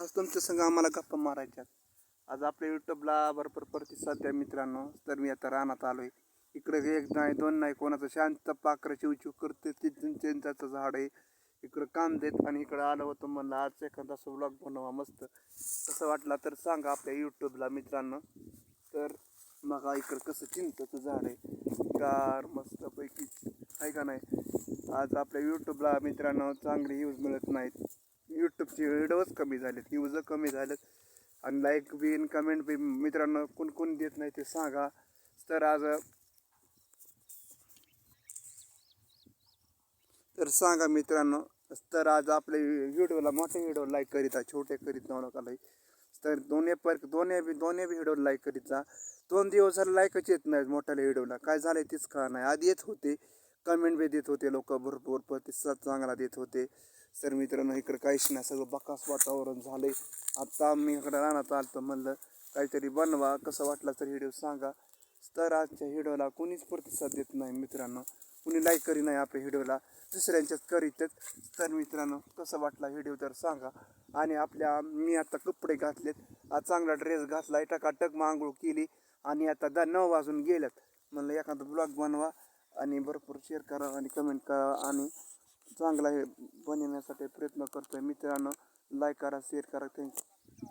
आज तुमच्या संग आम्हाला गप्पा मारायच्यात. आज आपल्या युट्यूबला भरपूर प्रतिसाद द्या मित्रांनो. तर मी आता रानात आलो आहे इकडे एक नाही दोन नाही कोणाचं शांत पाखरं चिवचिव करते तिथून चिंचाचं झाड आहे. इकडं कांदेत आणि इकडं आलं होतं म्हणलं आज एखादा असं ब्लॉग बनवा मस्त. कसं वाटला तर सांगा आपल्या युट्यूबला मित्रांनो. तर मग इकडं कसं चिंचाचं झाड आहे. गार मस्तपैकी. आहे का नाही? आज आपल्या यूट्यूबला मित्रांनो चांगली यूज मिळत नाहीत. व्हिडिओज कमी झालेत यूज कमी झालेत. आणि लाईक बिन कमेंट बी मित्रांनो कोण कोण देत नाही ते सांगा. तर आज तर सांगा मित्रांनो तर आज आपल्या व्हिडिओला मोठे व्हिडिओ लाईक करीता छोटे करीत जाऊ नका लाईक तर दोन्ही पर दोन्ही बी दोन्ही बी व्हिडिओ लाईक करीत जा. दोन दिवस झाले लाईकच येत नाहीत मोठ्याला व्हिडिओला काय झालं तेच का नाही. आधी येत होते कमेंट बी देत होते लोक भरपूर प्रतिसाद चांगला देत होते. तर मित्रांनो इकडं काहीच नाही सगळं बकास वातावरण झालं आहे आत्ता मी इकडं रानात आलतो म्हणलं काहीतरी बनवा कसं वाटलं तर व्हिडिओ सांगा. तर आजच्या व्हिडिओला कोणीच प्रतिसाद देत नाही मित्रांनो. कुणी लाईक करी नाही आपल्या व्हिडिओला दुसऱ्यांच्याच करीतच. तर मित्रांनो कसं वाटला व्हिडिओ तर सांगा. आणि आपल्या मी आता कपडे घातलेत. आज चांगला ड्रेस घातला टकाटक मांगूळ केली. आणि आता दा नऊ वाजून गेल्यात म्हणलं एखादा ब्लॉग बनवा. आणि भरपूर शेअर करा आणि कमेंट करा आणि चांगला हे बनवण्यासाठी प्रयत्न करतो आहे मित्रांनो लाईक करा शेअर करा. थँक्यू